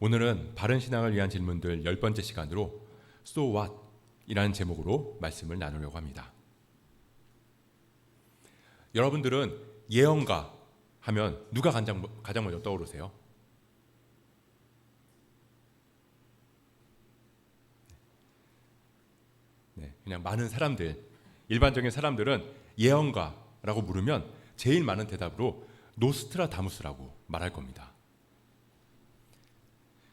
오늘은 바른 신앙을 위한 질문들 열 번째 시간으로 So What? 이라는 제목으로 말씀을 나누려고 합니다. 여러분들은 예언가 하면 누가 가장, 가장 먼저 떠오르세요? 네, 그냥 많은 사람들, 일반적인 사람들은 예언가라고 물으면 제일 많은 대답으로 노스트라다무스라고 말할 겁니다.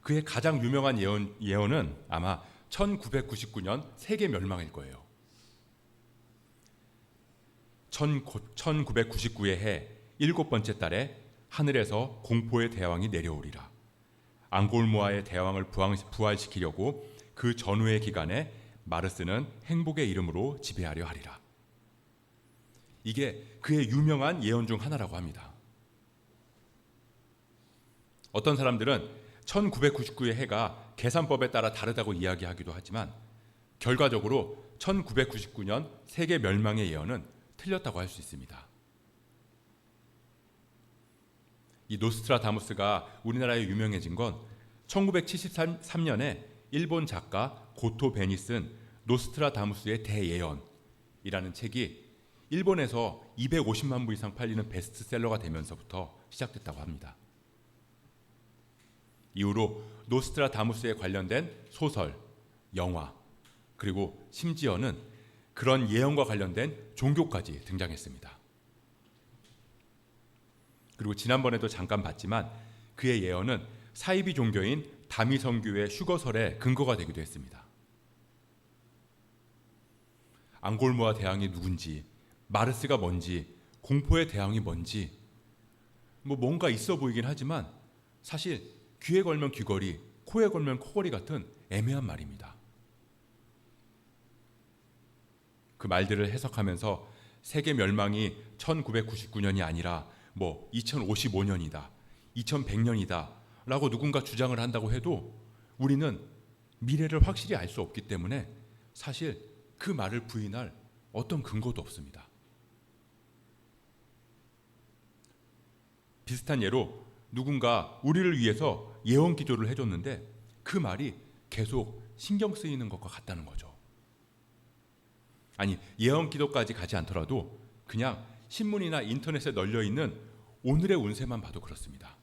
그의 가장 유명한 예언, 예언은 아마 1999년 세계 멸망일 거예요. 1999의 해 일곱 번째 달에 하늘에서 공포의 대왕이 내려오리라. 앙골모아의 대왕을 부활시키려고 그 전후의 기간에 마르스는 행복의 이름으로 지배하려 하리라. 이게 그의 유명한 예언 중 하나라고 합니다. 어떤 사람들은 1999의 해가 계산법에 따라 다르다고 이야기하기도 하지만 결과적으로 1999년 세계 멸망의 예언은 틀렸다고 할 수 있습니다. 이 노스트라다무스가 우리나라에 유명해진 건 1973년에 일본 작가 고토 베니 쓴 노스트라다무스의 대예언이라는 책이 일본에서 250만 부 이상 팔리는 베스트셀러가 되면서부터 시작됐다고 합니다. 이후로 노스트라다무스에 관련된 소설, 영화, 그리고 심지어는 그런 예언과 관련된 종교까지 등장했습니다. 그리고 지난번에도 잠깐 봤지만 그의 예언은 사이비 종교인 다미성교의 휴거설의 근거가 되기도 했습니다. 앙골모아 대왕이 누군지, 마르스가 뭔지, 공포의 대왕이 뭔지, 뭐 뭔가 있어 보이긴 하지만 사실 귀에 걸면 귀걸이, 코에 걸면 코걸이 같은 애매한 말입니다. 그 말들을 해석하면서 세계 멸망이 1999년이 아니라 뭐 2055년이다, 2100년이다 라고 누군가 주장을 한다고 해도 우리는 미래를 확실히 알 수 없기 때문에 사실 그 말을 부인할 어떤 근거도 없습니다. 비슷한 예로 누군가 우리를 위해서 예언 기도를 해줬는데 그 말이 계속 신경 쓰이는 것과 같다는 거죠. 아니 예언 기도까지 가지 않더라도 그냥 신문이나 인터넷에 널려 있는 오늘의 운세만 봐도 그렇습니다.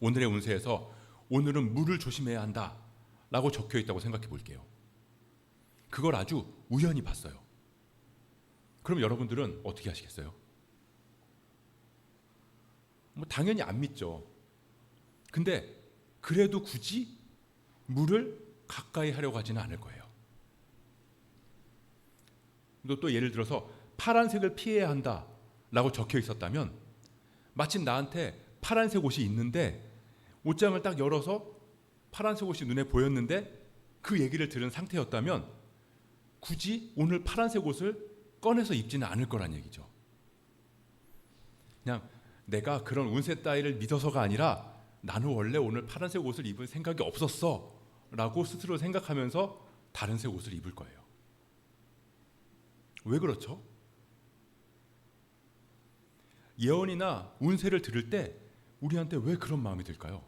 오늘의 운세에서 오늘은 물을 조심해야 한다라고 적혀 있다고 생각해 볼게요. 그걸 아주 우연히 봤어요. 그럼 여러분들은 어떻게 하시겠어요? 뭐 당연히 안 믿죠. 근데 그래도 굳이 물을 가까이 하려고 하지는 않을 거예요. 또, 또 예를 들어서 파란색을 피해야 한다라고 적혀 있었다면 마침 나한테 파란색 옷이 있는데 옷장을 딱 열어서 파란색 옷이 눈에 보였는데 그 얘기를 들은 상태였다면 굳이 오늘 파란색 옷을 꺼내서 입지는 않을 거란 얘기죠. 그냥 내가 그런 운세 따위를 믿어서가 아니라 나는 원래 오늘 파란색 옷을 입을 생각이 없었어 라고 스스로 생각하면서 다른 색 옷을 입을 거예요. 왜 그렇죠? 예언이나 운세를 들을 때 우리한테 왜 그런 마음이 들까요?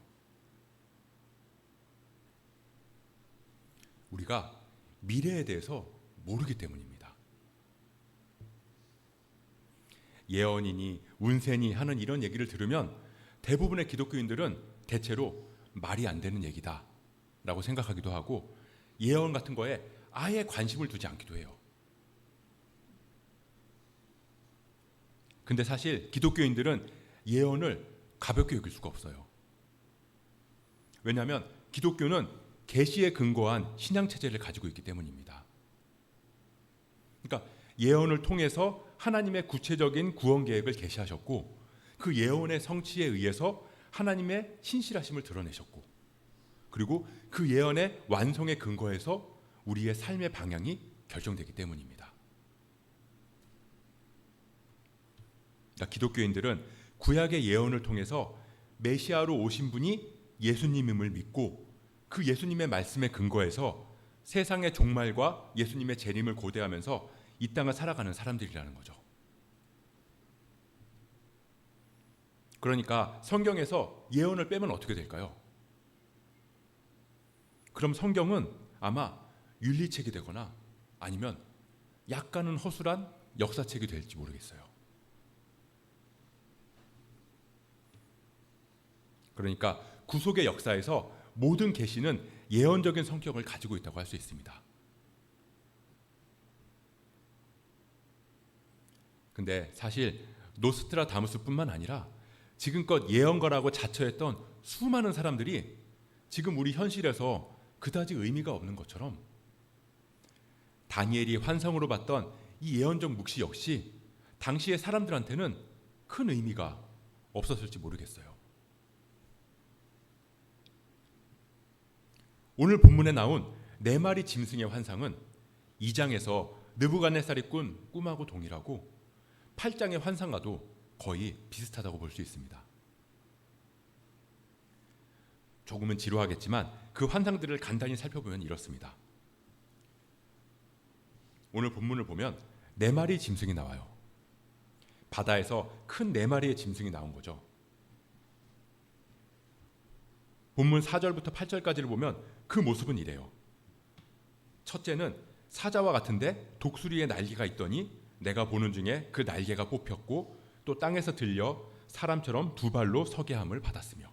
우리가 미래에 대해서 모르기 때문입니다. 예언이니 운세니 하는 이런 얘기를 들으면 대부분의 기독교인들은 대체로 말이 안 되는 얘기다라고 생각하기도 하고 예언 같은 거에 아예 관심을 두지 않기도 해요. 근데 사실 기독교인들은 예언을 가볍게 여길 수가 없어요. 왜냐하면 기독교는 계시에 근거한 신앙 체제를 가지고 있기 때문입니다. 그러니까 예언을 통해서 하나님의 구체적인 구원 계획을 계시하셨고 그 예언의 성취에 의해서 하나님의 신실하심을 드러내셨고 그리고 그 예언의 완성의 근거에서 우리의 삶의 방향이 결정되기 때문입니다. 그러니까 기독교인들은 구약의 예언을 통해서 메시아로 오신 분이 예수님임을 믿고 그 예수님의 말씀의 근거에서 세상의 종말과 예수님의 재림을 고대하면서 이 땅을 살아가는 사람들이라는 거죠. 그러니까 성경에서 예언을 빼면 어떻게 될까요? 그럼 성경은 아마 윤리책이 되거나 아니면 약간은 허술한 역사책이 될지 모르겠어요. 그러니까 구속의 역사에서 모든 계시는 예언적인 성격을 가지고 있다고 할 수 있습니다. 근데 사실 노스트라다무스뿐만 아니라 지금껏 예언가라고 자처했던 수많은 사람들이 지금 우리 현실에서 그다지 의미가 없는 것처럼 다니엘이 환상으로 봤던 이 예언적 묵시 역시 당시의 사람들한테는 큰 의미가 없었을지 모르겠어요. 오늘 본문에 나온 네 마리 짐승의 환상은 2장에서 느부갓네살이 꾼 꿈하고 동일하고 8장의 환상과도 거의 비슷하다고 볼 수 있습니다. 조금은 지루하겠지만 그 환상들을 간단히 살펴보면 이렇습니다. 오늘 본문을 보면 네 마리 짐승이 나와요. 바다에서 큰 네 마리의 짐승이 나온 거죠. 본문 4절부터 8절까지를 보면 그 모습은 이래요. 첫째는 사자와 같은데 독수리의 날개가 있더니 내가 보는 중에 그 날개가 뽑혔고 또 땅에서 들려 사람처럼 두 발로 서게 함을 받았으며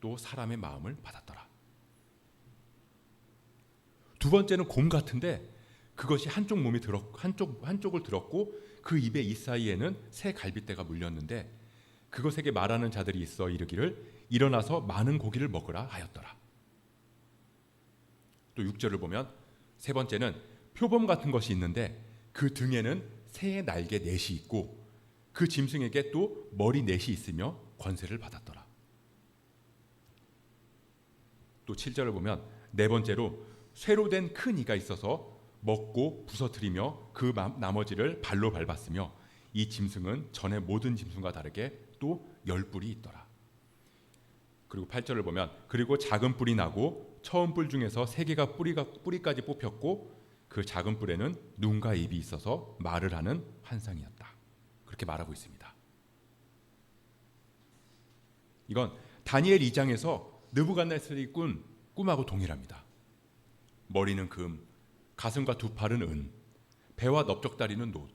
또 사람의 마음을 받았더라. 두 번째는 곰 같은데 그것이 한쪽 몸이 들었 한쪽 한쪽을 들었고 그 입에 이 사이에는 새 갈빗대가 물렸는데 그것에게 말하는 자들이 있어 이르기를 일어나서 많은 고기를 먹으라 하였더라. 또 6절을 보면 세 번째는 표범 같은 것이 있는데 그 등에는 새의 날개 넷이 있고 그 짐승에게 또 머리 넷이 있으며 권세를 받았더라. 또 7절을 보면 네 번째로 쇠로 된 큰 이가 있어서 먹고 부서뜨리며 그 나머지를 발로 밟았으며 이 짐승은 전의 모든 짐승과 다르게 또 열 뿔이 있더라. 그리고 8절을 보면 그리고 작은 뿔이 나고 처음 뿔 중에서 세 개가 뿌리가 뿌리까지 뽑혔고 그 작은 뿔에는 눈과 입이 있어서 말을 하는 환상이었다. 그렇게 말하고 있습니다. 이건 다니엘 2장에서 느부갓네살이 꾼 꿈하고 동일합니다. 머리는 금, 가슴과 두 팔은 은, 배와 넓적다리는 노,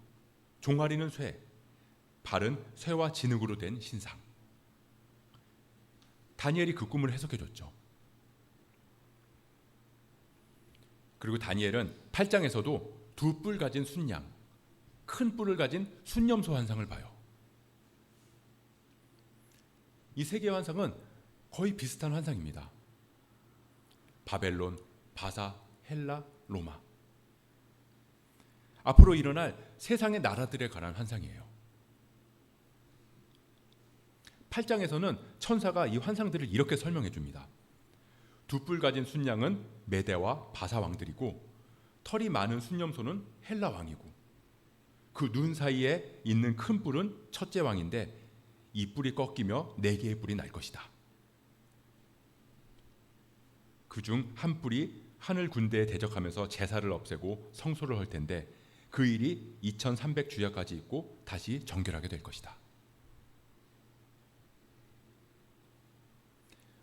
종아리는 쇠, 발은 쇠와 진흙으로 된 신상. 다니엘이 그 꿈을 해석해 줬죠. 그리고 다니엘은 8장에서도 두 뿔 가진 순양, 큰 뿔을 가진 순념소 환상을 봐요. 이 세 개의 환상은 거의 비슷한 환상입니다. 바벨론, 바사, 헬라, 로마. 앞으로 일어날 세상의 나라들에 관한 환상이에요. 8장에서는 천사가 이 환상들을 이렇게 설명해 줍니다. 두 뿔 가진 순양은 메대와 바사 왕들이고 털이 많은 순념소는 헬라 왕이고 그 눈 사이에 있는 큰 뿔은 첫째 왕인데 이 뿔이 꺾이며 네 개의 뿔이 날 것이다. 그 중 한 뿔이 하늘 군대에 대적하면서 제사를 없애고 성소를 할 텐데 그 일이 2300 주야까지 있고 다시 정결하게 될 것이다.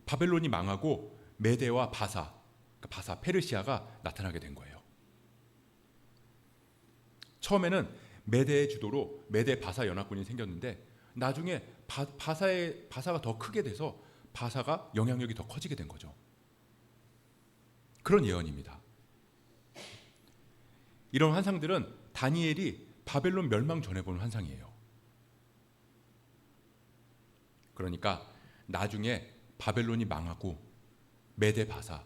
바벨론이 망하고 메대와 바사, 그러니까 바사 페르시아가 나타나게 된 거예요. 처음에는 메대의 주도로 메대 바사 연합군이 생겼는데 나중에 바, 바사의 바사가 더 크게 돼서 바사가 영향력이 더 커지게 된 거죠. 그런 예언입니다. 이런 환상들은 다니엘이 바벨론 멸망 전에 본 환상이에요. 그러니까 나중에 바벨론이 망하고 메대 바사,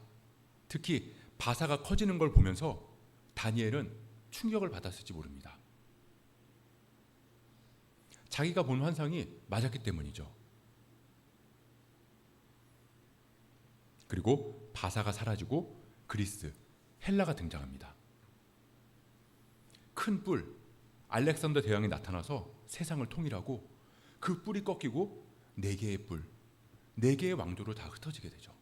특히 바사가 커지는 걸 보면서 다니엘은 충격을 받았을지 모릅니다. 자기가 본 환상이 맞았기 때문이죠. 그리고 바사가 사라지고 그리스, 헬라가 등장합니다. 큰 뿔, 알렉산더 대왕이 나타나서 세상을 통일하고 그 뿔이 꺾이고 네 개의 뿔, 네 개의 왕조로 다 흩어지게 되죠.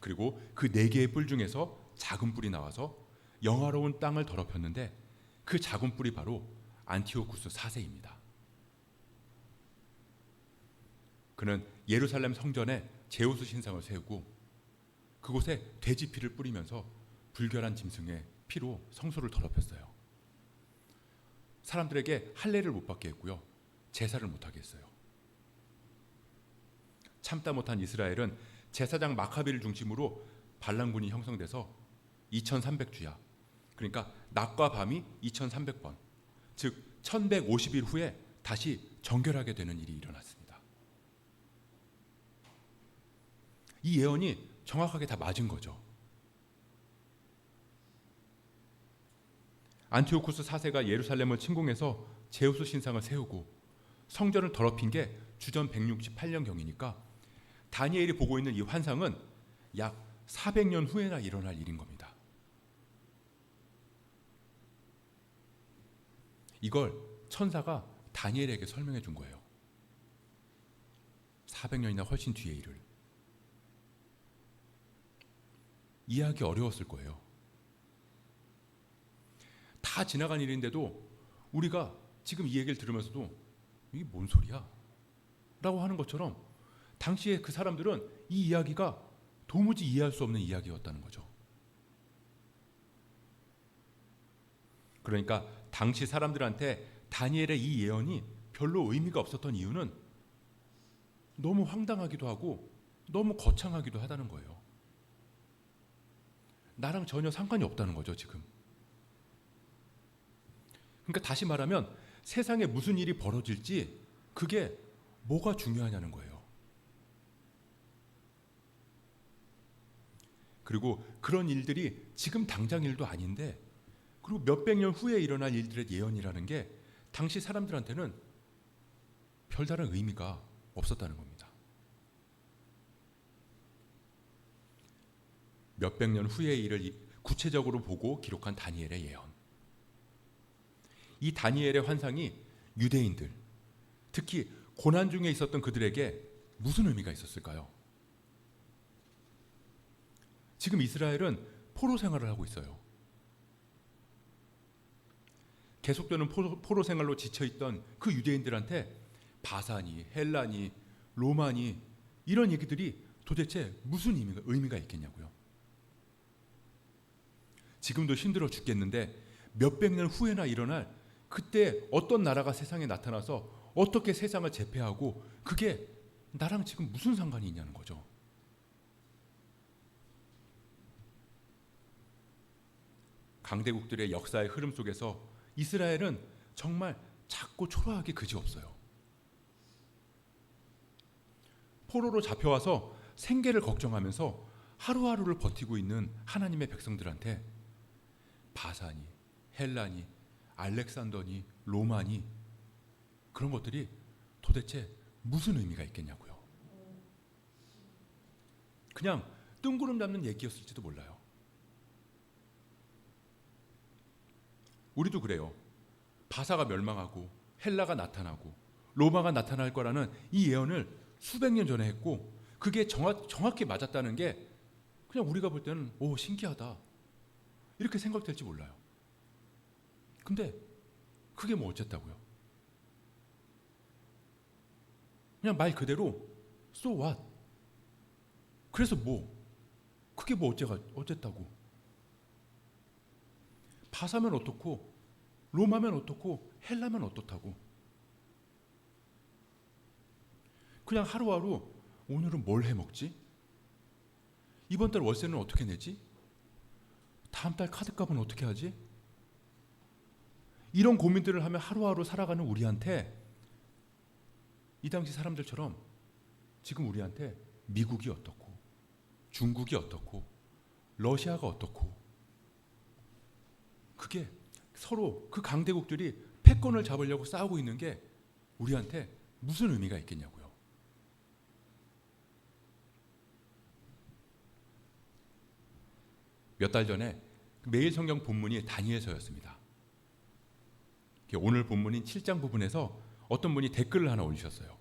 그리고 그 네 개의 뿔 중에서 작은 뿔이 나와서 영화로운 땅을 더럽혔는데 그 작은 뿔이 바로 안티오쿠스 4세입니다. 그는 예루살렘 성전에 제우스 신상을 세우고 그곳에 돼지 피를 뿌리면서 불결한 짐승의 피로 성소를 더럽혔어요. 사람들에게 할례를 못 받게 했고요. 제사를 못 하게 했어요. 참다 못한 이스라엘은 제사장 마카비를 중심으로 반란군이 형성돼서 2300주야. 그러니까 낮과 밤이 2300번. 즉 1150일 후에 다시 정결하게 되는 일이 일어났습니다. 이 예언이 정확하게 다 맞은 거죠. 안티오쿠스 4세가 예루살렘을 침공해서 제우스 신상을 세우고 성전을 더럽힌 게 주전 168년 경이니까 다니엘이 보고 있는 이 환상은 약 400년 후에나 일어날 일인 겁니다. 이걸 천사가 다니엘에게 설명해 준 거예요. 400년이나 훨씬 뒤의 일을. 이해하기 어려웠을 거예요. 다 지나간 일인데도 우리가 지금 이 얘기를 들으면서도 이게 뭔 소리야? 라고 하는 것처럼 당시에 그 사람들은 이 이야기가 도무지 이해할 수 없는 이야기였다는 거죠. 그러니까 당시 사람들한테 다니엘의 이 예언이 별로 의미가 없었던 이유는 너무 황당하기도 하고 너무 거창하기도 하다는 거예요. 나랑 전혀 상관이 없다는 거죠, 지금. 그러니까 다시 말하면 세상에 무슨 일이 벌어질지 그게 뭐가 중요하냐는 거예요. 그리고 그런 일들이 지금 당장 일도 아닌데 그리고 몇백 년 후에 일어날 일들의 예언이라는 게 당시 사람들한테는 별다른 의미가 없었다는 겁니다. 몇백 년 후의 일을 구체적으로 보고 기록한 다니엘의 예언. 이 다니엘의 환상이 유대인들, 특히 고난 중에 있었던 그들에게 무슨 의미가 있었을까요? 지금 이스라엘은 포로 생활을 하고 있어요. 계속되는 포로, 포로 생활로 지쳐 있던 그 유대인들한테 바사니, 헬라니, 로마니 이런 얘기들이 도대체 무슨 의미가, 의미가 있겠냐고요. 지금도 힘들어 죽겠는데 몇백 년 후에나 일어날 그때 어떤 나라가 세상에 나타나서 어떻게 세상을 제패하고 그게 나랑 지금 무슨 상관이 있냐는 거죠. 강대국들의 역사의 흐름 속에서 이스라엘은 정말 작고 초라하게 그지없어요. 포로로 잡혀와서 생계를 걱정하면서 하루하루를 버티고 있는 하나님의 백성들한테 바사니, 헬라니, 알렉산더니, 로마니 그런 것들이 도대체 무슨 의미가 있겠냐고요. 그냥 뜬구름 잡는 얘기였을지도 몰라요. 우리도 그래요. 바사가 멸망하고 헬라가 나타나고 로마가 나타날 거라는 이 예언을 수백 년 전에 했고 그게 정확, 정확히 맞았다는 게 그냥 우리가 볼 때는 오 신기하다 이렇게 생각될지 몰라요. 근데 그게 뭐 어쨌다고요? 그냥 말 그대로 so what? 그래서 뭐? 그게 뭐 어째가 어쨌다고? 바사면 어떻고 로마면 어떻고 헬라면 어떻다고? 그냥 하루하루 오늘은 뭘 해 먹지? 이번 달 월세는 어떻게 내지? 다음 달 카드값은 어떻게 하지? 이런 고민들을 하며 하루하루 살아가는 우리한테 이 당시 사람들처럼 지금 우리한테 미국이 어떻고 중국이 어떻고 러시아가 어떻고 그게 서로 그 강대국들이 패권을 잡으려고 싸우고 있는 게 우리한테 무슨 의미가 있겠냐고요. 몇 달 전에 매일 성경 본문이 다니엘서였습니다. 오늘 본문인 7장 부분에서 어떤 분이 댓글을 하나 올리셨어요.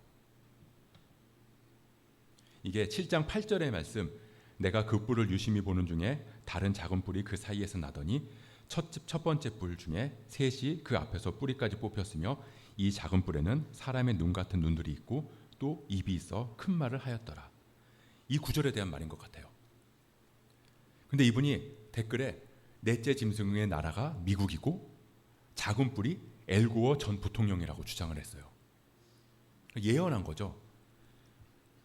이게 7장 8절의 말씀 내가 그 뿔을 유심히 보는 중에 다른 작은 뿔이 그 사이에서 나더니 첫, 첫 번째 뿔 중에 셋이 그 앞에서 뿌리까지 뽑혔으며 이 작은 뿔에는 사람의 눈 같은 눈들이 있고 또 입이 있어 큰 말을 하였더라. 이 구절에 대한 말인 것 같아요. 근데 이분이 댓글에 넷째 짐승의 나라가 미국이고 작은 뿔이 엘고어 전 부통령이라고 주장을 했어요. 예언한 거죠.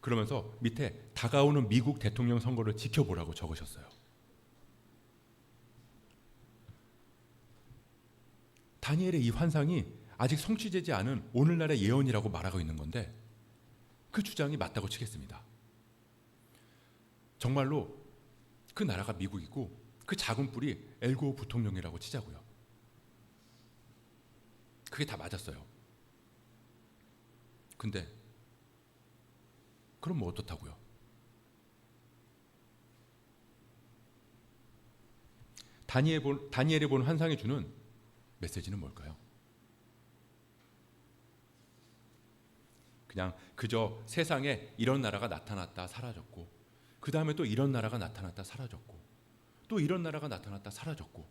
그러면서 밑에 다가오는 미국 대통령 선거를 지켜보라고 적으셨어요. 다니엘의 이 환상이 아직 성취되지 않은 오늘날의 예언이라고 말하고 있는 건데 그 주장이 맞다고 치겠습니다. 정말로 그 나라가 미국이고 그 작은 뿔이 엘고 부통령이라고 치자고요. 그게 다 맞았어요. 근데 그럼 뭐 어떻다고요? 다니엘 본, 다니엘이 본 환상이 주는 메시지는 뭘까요? 그냥 그저 세상에 이런 나라가 나타났다 사라졌고 그 다음에 또 이런 나라가 나타났다 사라졌고 또 이런 나라가 나타났다 사라졌고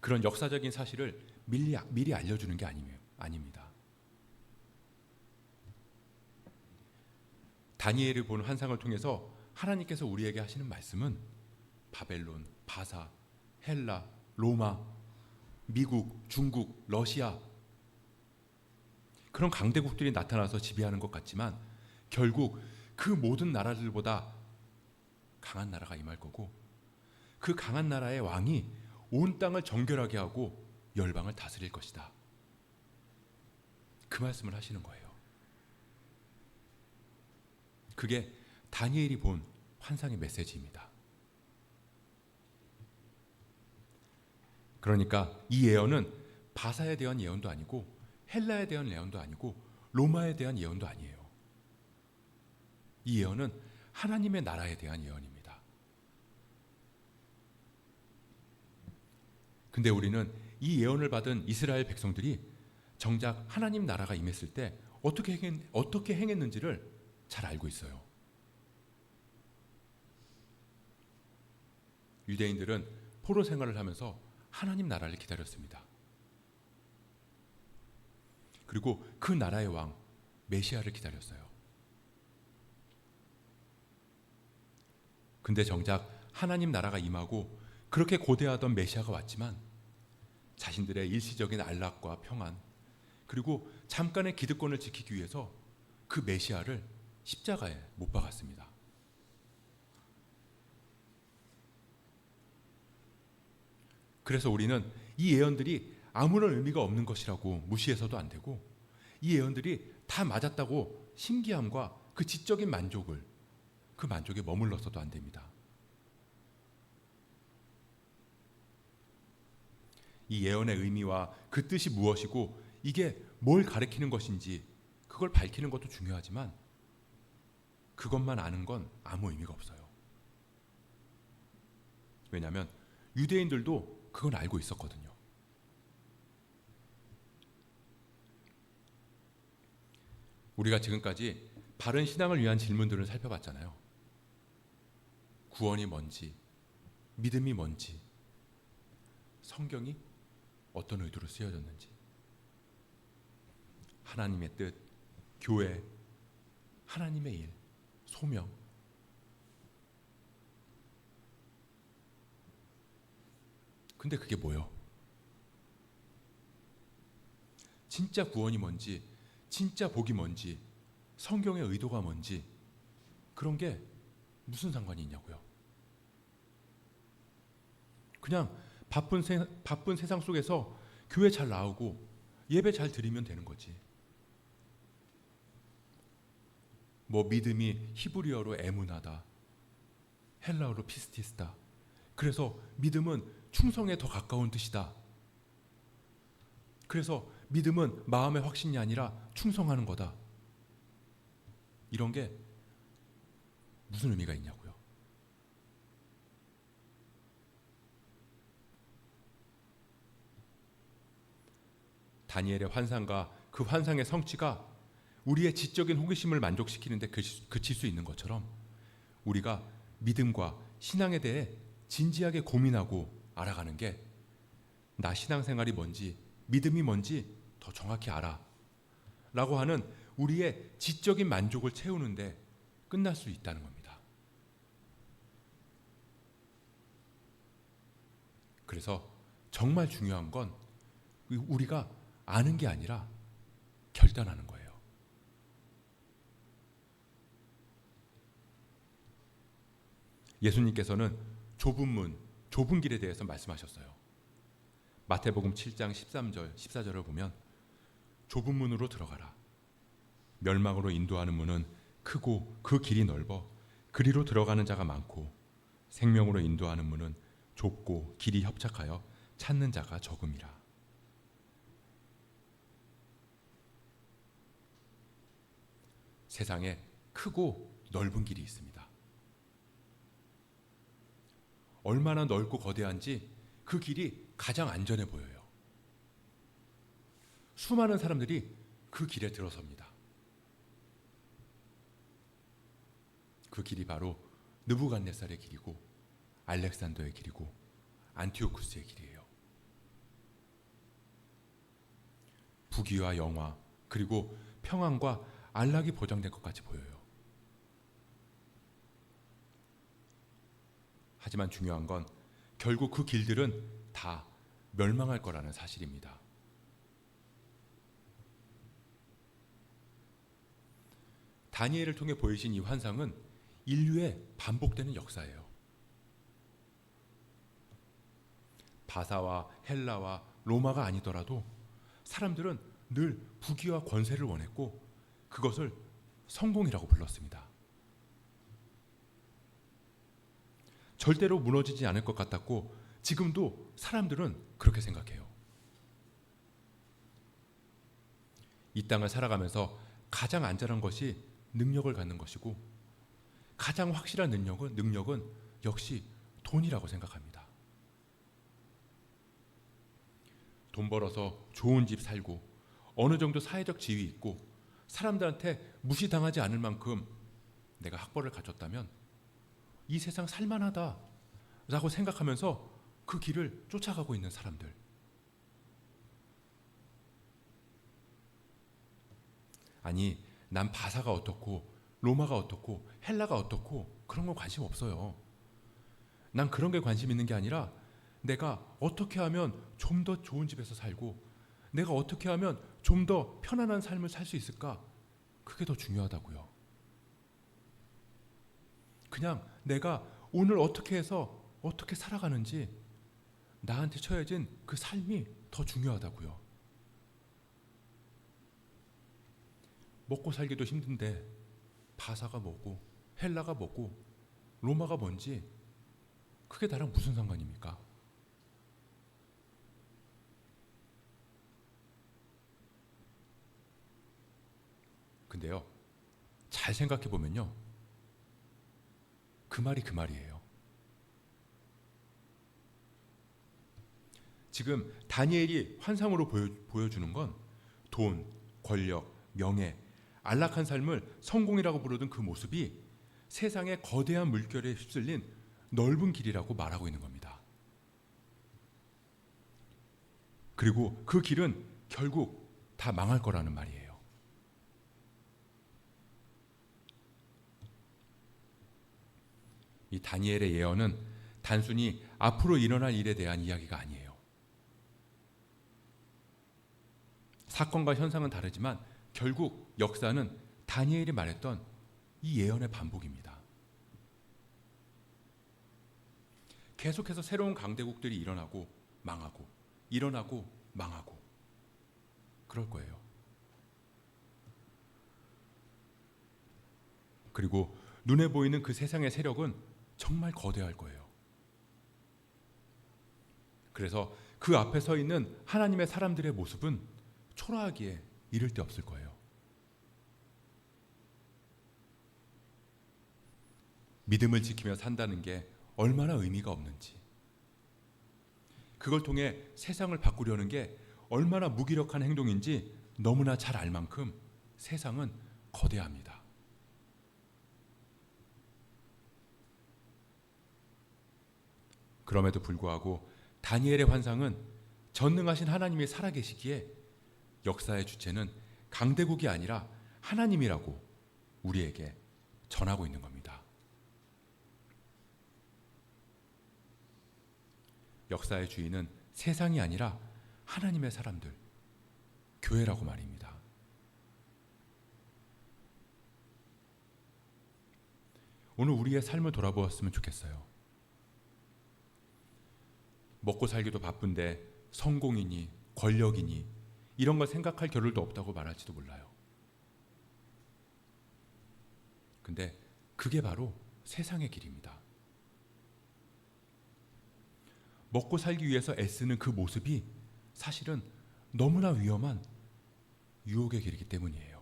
그런 역사적인 사실을 미리, 미리 알려주는 게 아니며, 아닙니다. 다니엘이 본 환상을 통해서 하나님께서 우리에게 하시는 말씀은 바벨론, 바사, 헬라, 로마, 미국, 중국, 러시아 그런 강대국들이 나타나서 지배하는 것 같지만 결국 그 모든 나라들보다 강한 나라가 임할 거고 그 강한 나라의 왕이 온 땅을 정결하게 하고 열방을 다스릴 것이다. 그 말씀을 하시는 거예요. 그게 다니엘이 본 환상의 메시지입니다. 그러니까 이 예언은 바사에 대한 예언도 아니고 헬라에 대한 예언도 아니고 로마에 대한 예언도 아니에요. 이 예언은 하나님의 나라에 대한 예언입니다. 근데 우리는 이 예언을 받은 이스라엘 백성들이 정작 하나님 나라가 임했을 때 어떻게 행했, 어떻게 행했는지를 잘 알고 있어요. 유대인들은 포로 생활을 하면서 하나님 나라를 기다렸습니다. 그리고 그 나라의 왕 메시아를 기다렸어요. 근데 정작 하나님 나라가 임하고 그렇게 고대하던 메시아가 왔지만 자신들의 일시적인 안락과 평안 그리고 잠깐의 기득권을 지키기 위해서 그 메시아를 십자가에 못 박았습니다. 그래서 우리는 이 예언들이 아무런 의미가 없는 것이라고 무시해서도 안 되고 이 예언들이 다 맞았다고 신기함과 그 지적인 만족을 그 만족에 머물러서도 안 됩니다. 이 예언의 의미와 그 뜻이 무엇이고 이게 뭘 가리키는 것인지 그걸 밝히는 것도 중요하지만 그것만 아는 건 아무 의미가 없어요. 왜냐하면 유대인들도 그건 알고 있었거든요. 우리가 지금까지 바른 신앙을 위한 질문들을 살펴봤잖아요. 구원이 뭔지, 믿음이 뭔지, 성경이 어떤 의도로 쓰여졌는지, 하나님의 뜻, 교회, 하나님의 일, 소명. 근데 그게 뭐요? 진짜 구원이 뭔지, 진짜 복이 뭔지, 성경의 의도가 뭔지 그런 게 무슨 상관이 있냐고요? 그냥 바쁜 세, 바쁜 세상 속에서 교회 잘 나오고 예배 잘 드리면 되는 거지. 뭐 믿음이 히브리어로 에문하다, 헬라어로 피스티스다. 그래서 믿음은 충성에 더 가까운 뜻이다. 그래서 믿음은 마음의 확신이 아니라 충성하는 거다. 이런 게 무슨 의미가 있냐고요. 다니엘의 환상과 그 환상의 성취가 우리의 지적인 호기심을 만족시키는데 그칠 수 있는 것처럼 우리가 믿음과 신앙에 대해 진지하게 고민하고 알아가는 게 나 신앙생활이 뭔지 믿음이 뭔지 더 정확히 알아 라고 하는 우리의 지적인 만족을 채우는데 끝날 수 있다는 겁니다. 그래서 정말 중요한 건 우리가 아는 게 아니라 결단하는 거예요. 예수님께서는 좁은 문, 좁은 길에 대해서 말씀하셨어요. 마태복음 7장 13절, 14절을 보면 좁은 문으로 들어가라. 멸망으로 인도하는 문은 크고 그 길이 넓어 그리로 들어가는 자가 많고 생명으로 인도하는 문은 좁고 길이 협착하여 찾는 자가 적음이라. 세상에 크고 넓은 길이 있습니다. 얼마나 넓고 거대한지 그 길이 가장 안전해 보여요. 수많은 사람들이 그 길에 들어섭니다. 그 길이 바로 느부갓네살의 길이고 알렉산더의 길이고 안티오쿠스의 길이에요. 부귀와 영화 그리고 평안과 안락이 보장된 것 같이 보여요. 하지만 중요한 건 결국 그 길들은 다 멸망할 거라는 사실입니다. 다니엘을 통해 보이신 이 환상은 인류의 반복되는 역사예요. 바사와 헬라와 로마가 아니더라도 사람들은 늘 부귀와 권세를 원했고 그것을 성공이라고 불렀습니다. 절대로 무너지지 않을 것 같았고 지금도 사람들은 그렇게 생각해요. 이 땅을 살아가면서 가장 안전한 것이 능력을 갖는 것이고 가장 확실한 능력은 능력은 역시 돈이라고 생각합니다. 돈 벌어서 좋은 집 살고 어느 정도 사회적 지위 있고 사람들한테 무시당하지 않을 만큼 내가 학벌을 가졌다면 이 세상 살만하다라고 생각하면서 그 길을 쫓아가고 있는 사람들. 아니, 난 바사가 어떻고 로마가 어떻고 헬라가 어떻고 그런 거 관심 없어요. 난 그런 게 관심 있는 게 아니라 내가 어떻게 하면 좀 더 좋은 집에서 살고 내가 어떻게 하면 좀 더 편안한 삶을 살 수 있을까? 그게 더 중요하다고요. 그냥 내가 오늘 어떻게 해서 어떻게 살아가는지 나한테 처해진 그 삶이 더 중요하다고요. 먹고 살기도 힘든데 바사가 뭐고 헬라가 뭐고 로마가 뭔지 그게 나랑 무슨 상관입니까? 근데요, 잘 생각해 보면요, 그 말이 그 말이에요. 지금 다니엘이 환상으로 보여, 주는건 돈, 권력, 명예, 안락한 삶을 성공이라고 부르던 그 모습이 세상의 거대한 물결에 휩쓸린 넓은 길이라고 말하고 있는 겁니다. 그리고 그 길은 결국 다 망할 거라는 말이에요. 이 다니엘의 예언은 단순히 앞으로 일어날 일에 대한 이야기가 아니에요. 사건과 현상은 다르지만 결국 역사는 다니엘이 말했던 이 예언의 반복입니다. 계속해서 새로운 강대국들이 일어나고 망하고 일어나고 망하고 그럴 거예요. 그리고 눈에 보이는 그 세상의 세력은 정말 거대할 거예요. 그래서 그 앞에 서 있는 하나님의 사람들의 모습은 초라하기에 이를 데 없을 거예요. 믿음을 지키며 산다는 게 얼마나 의미가 없는지, 그걸 통해 세상을 바꾸려는 게 얼마나 무기력한 행동인지 너무나 잘 알 만큼 세상은 거대합니다. 그럼에도 불구하고 다니엘의 환상은 전능하신 하나님이 살아계시기에 역사의 주체는 강대국이 아니라 하나님이라고 우리에게 전하고 있는 겁니다. 역사의 주인은 세상이 아니라 하나님의 사람들, 교회라고 말입니다. 오늘 우리의 삶을 돌아보았으면 좋겠어요. 먹고 살기도 바쁜데 성공이니 권력이니 이런 걸 생각할 겨를도 없다고 말할지도 몰라요. 근데 그게 바로 세상의 길입니다. 먹고 살기 위해서 애쓰는 그 모습이 사실은 너무나 위험한 유혹의 길이기 때문이에요.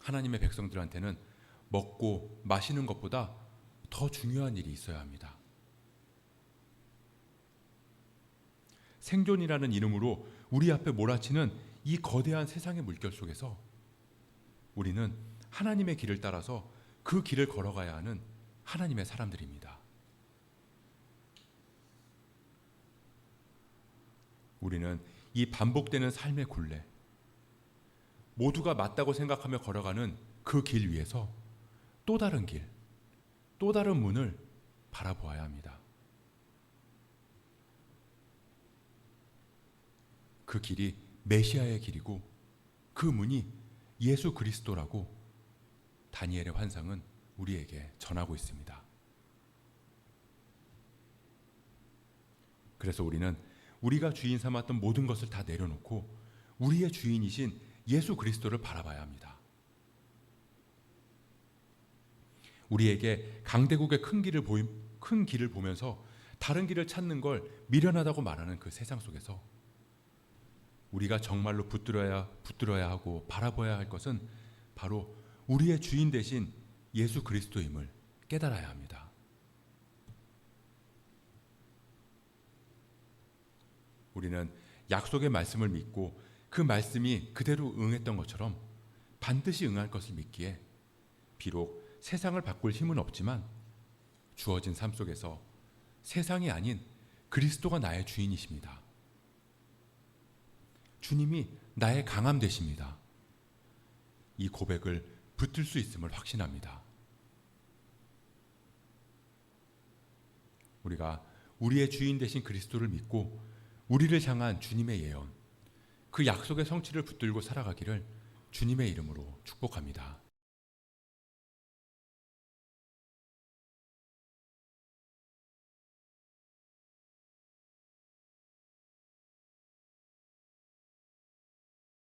하나님의 백성들한테는 먹고 마시는 것보다 더 중요한 일이 있어야 합니다. 생존이라는 이름으로 우리 앞에 몰아치는 이 거대한 세상의 물결 속에서 우리는 하나님의 길을 따라서 그 길을 걸어가야 하는 하나님의 사람들입니다. 우리는 이 반복되는 삶의 굴레, 모두가 맞다고 생각하며 걸어가는 그 길 위에서 또 다른 길, 또 다른 문을 바라보아야 합니다. 그 길이 메시아의 길이고 그 문이 예수 그리스도라고 다니엘의 환상은 우리에게 전하고 있습니다. 그래서 우리는 우리가 주인 삼았던 모든 것을 다 내려놓고 우리의 주인이신 예수 그리스도를 바라봐야 합니다. 우리에게 강대국의 큰 길을 보임, 큰 길을 보면서 다른 길을 찾는 걸 미련하다고 말하는 그 세상 속에서 우리가 정말로 붙들어야 붙들어야 하고 바라봐야 할 것은 바로 우리의 주인 대신 예수 그리스도임을 깨달아야 합니다. 우리는 약속의 말씀을 믿고 그 말씀이 그대로 응했던 것처럼 반드시 응할 것을 믿기에 비록 세상을 바꿀 힘은 없지만 주어진 삶 속에서 세상이 아닌 그리스도가 나의 주인이십니다. 주님이 나의 강함 되십니다. 이 고백을 붙들 수 있음을 확신합니다. 우리가 우리의 주인 되신 그리스도를 믿고 우리를 향한 주님의 예언, 그 약속의 성취를 붙들고 살아가기를 주님의 이름으로 축복합니다.